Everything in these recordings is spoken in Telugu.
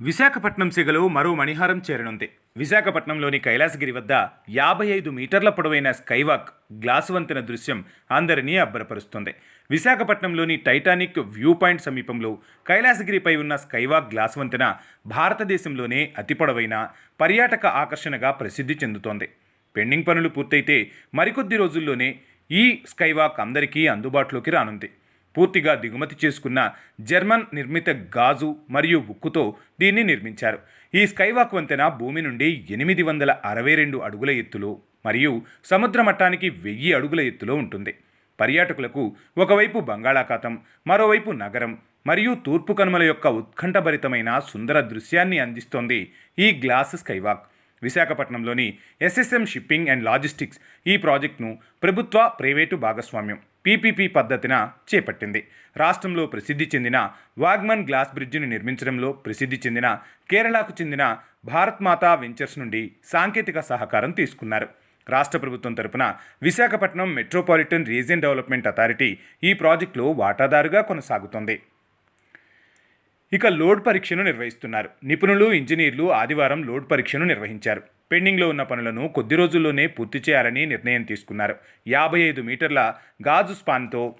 విశాఖపట్నం సిగలో మరో మణిహారం చేరనుంది. విశాఖపట్నంలోని కైలాసగిరి వద్ద యాభై ఐదు మీటర్ల పొడవైన స్కైవాక్ గ్లాసు వంతెన దృశ్యం అందరినీ అబ్బరపరుస్తుంది. విశాఖపట్నంలోని టైటానిక్ వ్యూ పాయింట్ సమీపంలో కైలాసగిరిపై ఉన్న స్కైవాక్ గ్లాస్ వంతెన భారతదేశంలోనే అతి పొడవైన పర్యాటక ఆకర్షణగా ప్రసిద్ధి చెందుతోంది. పెండింగ్ పనులు పూర్తయితే మరికొద్ది రోజుల్లోనే ఈ స్కైవాక్ అందరికీ అందుబాటులోకి రానుంది. పూర్తిగా దిగుమతి చేసుకున్న జర్మన్ నిర్మిత గాజు మరియు ఉక్కుతో దీన్ని నిర్మించారు. ఈ స్కైవాక్ వంతెన భూమి నుండి ఎనిమిది వందల అరవై రెండు అడుగుల ఎత్తులో మరియు సముద్ర మట్టానికి వెయ్యి అడుగుల ఎత్తులో ఉంటుంది. పర్యాటకులకు ఒకవైపు బంగాళాఖాతం మరోవైపు నగరం మరియు తూర్పు కనుమల యొక్క ఉత్కంఠభరితమైన సుందర దృశ్యాన్ని అందిస్తోంది ఈ గ్లాస్ స్కైవాక్. విశాఖపట్నంలోని ఎస్ఎస్ఎం షిప్పింగ్ అండ్ లాజిస్టిక్స్ ఈ ప్రాజెక్టును ప్రభుత్వ ప్రైవేటు భాగస్వామ్యం పీపీపీ పద్ధతిన చేపట్టింది. రాష్ట్రంలో ప్రసిద్ధి చెందిన వాగ్మన్ గ్లాస్ బ్రిడ్జిని నిర్మించడంలో ప్రసిద్ధి చెందిన కేరళకు చెందిన భారత్ మాతా వెంచర్స్ నుండి సాంకేతిక సహకారం తీసుకున్నారు. రాష్ట్ర ప్రభుత్వం తరపున Visakhapatnam metropolitan region development authority ఈ ప్రాజెక్టులో వాటాదారుగా కొనసాగుతోంది. ఇక లోడ్ పరీక్షను నిర్వహిస్తున్నారు. నిపుణులు ఇంజనీర్లు ఆదివారం లోడ్ పరీక్షను నిర్వహించారు. పెండింగ్లో ఉన్న పనులను కొద్ది రోజుల్లోనే పూర్తి చేయాలని నిర్ణయం తీసుకున్నారు. యాభై ఐదు మీటర్ల గాజు స్పాన్తో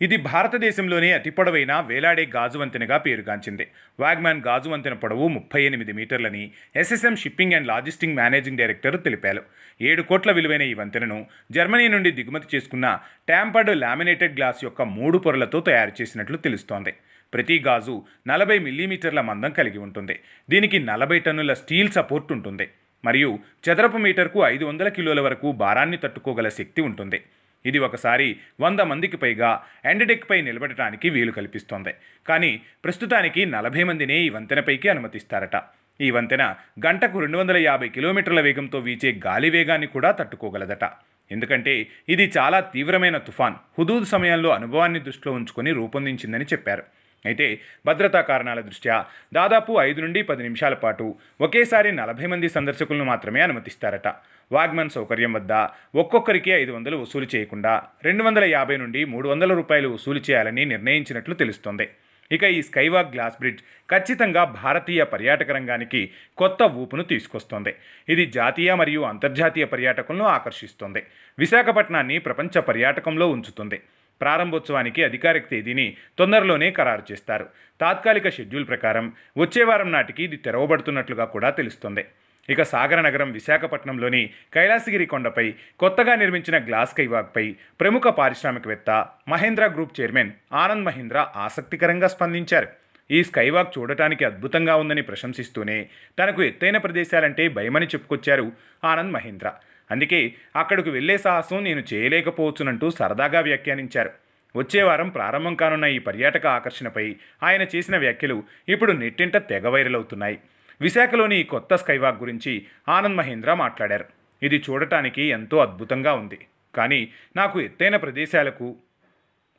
ఇది భారతదేశంలోనే అతి పొడవైన వేలాడే గాజు వంతెనగా పేరుగాంచింది. వాగ్మ్యాన్ గాజు వంతెన పొడవు ముప్పై ఎనిమిది మీటర్లని SSM shipping and logistics managing director తెలిపారు. ఏడు కోట్ల విలువైన ఈ వంతెనను జర్మనీ నుండి దిగుమతి చేసుకున్న ట్యాంపర్డ్ లామినేటెడ్ గ్లాస్ యొక్క మూడు పొరలతో తయారు చేసినట్లు తెలుస్తోంది. ప్రతి గాజు నలభై మిల్లీమీటర్ల మందం కలిగి ఉంటుంది. దీనికి నలభై టన్నుల స్టీల్ సపోర్ట్ ఉంటుంది. మరియు చదరపు మీటర్కు ఐదు వందల కిలోల వరకు భారాన్ని తట్టుకోగల శక్తి ఉంటుంది. ఇది ఒకసారి వంద మందికి పైగా ఎండడెక్పై నిలబడటానికి వీలు కల్పిస్తోంది. కానీ ప్రస్తుతానికి నలభై మందినే ఈ వంతెనపైకి అనుమతిస్తారట. ఈ వంతెన గంటకు రెండు వందల యాభై కిలోమీటర్ల వేగంతో వీచే గాలి వేగాన్ని కూడా తట్టుకోగలదట. ఎందుకంటే ఇది చాలా తీవ్రమైన తుఫాన్. హుదూద్ సమయంలో అనుభవాన్ని దృష్టిలో ఉంచుకొని రూపొందించిందని చెప్పారు. అయితే భద్రతా కారణాల దృష్ట్యా దాదాపు ఐదు నుండి పది నిమిషాల పాటు ఒకేసారి నలభై మంది సందర్శకులను మాత్రమే అనుమతిస్తారట. వాగ్మన్ సౌకర్యం వద్ద ఒక్కొక్కరికి ఐదు వందలు వసూలు చేయకుండా రెండు వందల యాభై నుండి మూడు వందల రూపాయలు వసూలు చేయాలని నిర్ణయించినట్లు తెలుస్తోంది. ఇక ఈ స్కైవాక్ గ్లాస్ బ్రిడ్జ్ ఖచ్చితంగా భారతీయ పర్యాటక రంగానికి కొత్త ఊపును తీసుకొస్తోంది. ఇది జాతీయ మరియు అంతర్జాతీయ పర్యాటకులను ఆకర్షిస్తోంది. విశాఖపట్నాన్ని ప్రపంచ పర్యాటకంలో ఉంచుతుంది. ప్రారంభోత్సవానికి అధికారిక తేదీని తొందరలోనే ఖరారు చేస్తారు. తాత్కాలిక షెడ్యూల్ ప్రకారం వచ్చే వారం నాటికి ఇది తెరవబడుతున్నట్లుగా కూడా తెలుస్తోంది. ఇక సాగర నగరం విశాఖపట్నంలోని కైలాసగిరి కొండపై కొత్తగా నిర్మించిన గ్లాస్ కైవాక్పై ప్రముఖ పారిశ్రామికవేత్త మహేంద్ర గ్రూప్ చైర్మన్ ఆనంద్ మహేంద్ర ఆసక్తికరంగా స్పందించారు. ఈ స్కైవాక్ చూడటానికి అద్భుతంగా ఉందని ప్రశంసిస్తూనే తనకు ఎత్తైన ప్రదేశాలంటే భయమని చెప్పుకొచ్చారు ఆనంద్ మహేంద్ర. అందుకే అక్కడికి వెళ్ళే సాహసం నేను చేయలేకపోవచ్చునంటూ సరదాగా వ్యాఖ్యానించారు. వచ్చే వారం ప్రారంభం కానున్న ఈ పర్యాటక ఆకర్షణపై ఆయన చేసిన వ్యాఖ్యలు ఇప్పుడు నెట్టింట తెగ వైరల్ అవుతున్నాయి. విశాఖలోని ఈ కొత్త స్కైవాక్ గురించి ఆనంద్ మహేంద్ర మాట్లాడారు. ఇది చూడటానికి ఎంతో అద్భుతంగా ఉంది. కానీ నాకు ఎత్తైన ప్రదేశాలకు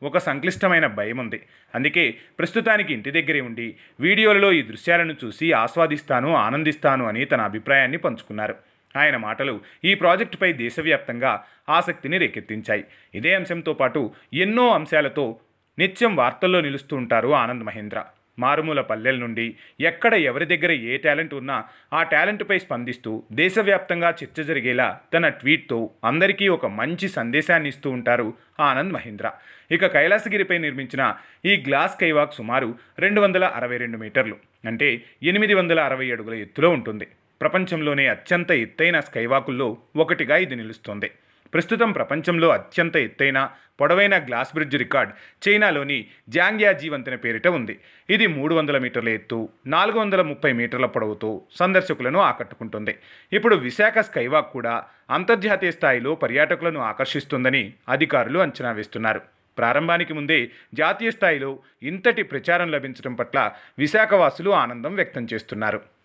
ఒక సంక్లిష్టమైన భయం ఉంది. అందుకే ప్రస్తుతానికి ఇంటి దగ్గరే ఉండి వీడియోలలో ఈ దృశ్యాలను చూసి ఆస్వాదిస్తాను ఆనందిస్తాను అని తన అభిప్రాయాన్ని పంచుకున్నారు. ఆయన మాటలు ఈ ప్రాజెక్టుపై దేశవ్యాప్తంగా ఆసక్తిని రేకెత్తించాయి. ఇదే అంశంతో పాటు ఎన్నో అంశాలతో నిత్యం వార్తల్లో నిలుస్తూ ఉంటారు ఆనంద్ మహేంద్ర. మారుమూల పల్లెల నుండి ఎక్కడ ఎవరి దగ్గర ఏ టాలెంట్ ఉన్నా ఆ టాలెంట్పై స్పందిస్తూ దేశవ్యాప్తంగా చర్చ జరిగేలా తన ట్వీట్తో అందరికీ ఒక మంచి సందేశాన్ని ఇస్తూ ఉంటారు ఆనంద్ మహేంద్ర. ఇక కైలాసగిరిపై నిర్మించిన ఈ గ్లాస్ కైవాక్ సుమారు రెండు వందల అరవై రెండు మీటర్లు అంటే ఎనిమిది వందల అరవై అడుగుల ఎత్తులో ఉంటుంది. ప్రపంచంలోనే అత్యంత ఎత్తైన స్కైవాకుల్లో ఒకటిగా ఇది నిలుస్తోంది. ప్రస్తుతం ప్రపంచంలో అత్యంత ఎత్తైన పొడవైన గ్లాస్ బ్రిడ్జ్ రికార్డ్ చైనాలోని జాంగ్యాజీ వంతెన పేరిట ఉంది. ఇది మూడు వందల మీటర్ల ఎత్తు నాలుగు వందల ముప్పై మీటర్ల పొడవుతో సందర్శకులను ఆకట్టుకుంటుంది. ఇప్పుడు విశాఖ స్కైవాక్ కూడా అంతర్జాతీయ స్థాయిలో పర్యాటకులను ఆకర్షిస్తుందని అధికారులు అంచనా వేస్తున్నారు. ప్రారంభానికి ముందే జాతీయ స్థాయిలో ఇంతటి ప్రచారం లభించడం పట్ల విశాఖవాసులు ఆనందం వ్యక్తం చేస్తున్నారు.